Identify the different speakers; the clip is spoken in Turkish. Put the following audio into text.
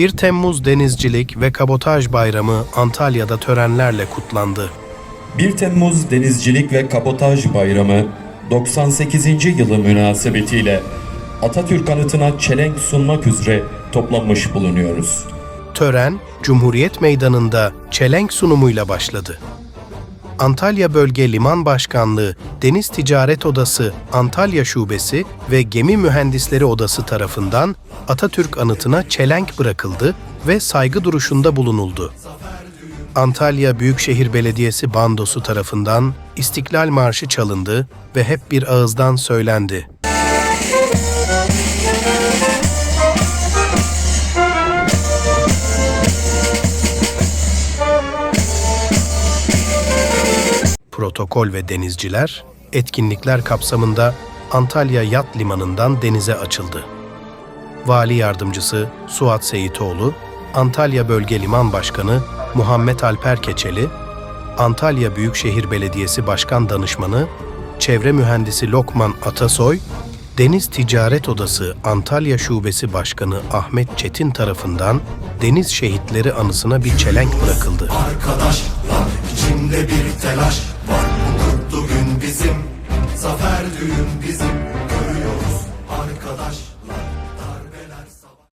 Speaker 1: 1 Temmuz Denizcilik ve Kabotaj Bayramı Antalya'da törenlerle kutlandı.
Speaker 2: 1 Temmuz Denizcilik ve Kabotaj Bayramı 98. yılı münasebetiyle Atatürk anıtına çelenk sunmak üzere toplanmış bulunuyoruz.
Speaker 1: Tören, Cumhuriyet Meydanı'nda çelenk sunumuyla başladı. Antalya Bölge Liman Başkanlığı, Deniz Ticaret Odası, Antalya Şubesi ve Gemi Mühendisleri Odası tarafından Atatürk anıtına çelenk bırakıldı ve saygı duruşunda bulunuldu. Antalya Büyükşehir Belediyesi bandosu tarafından İstiklal Marşı çalındı ve hep bir ağızdan söylendi. Protokol ve denizciler etkinlikler kapsamında Antalya Yat Limanı'ndan denize açıldı. Vali Yardımcısı Suat Seyitoğlu, Antalya Bölge Liman Başkanı Muhammed Alper Keçeli, Antalya Büyükşehir Belediyesi Başkan Danışmanı Çevre Mühendisi Lokman Atasoy, Deniz Ticaret Odası Antalya Şubesi Başkanı Ahmet Çetin tarafından Deniz Şehitleri anısına bir çelenk bırakıldı.
Speaker 3: Arkadaşlar içinde bir telaş her düğün.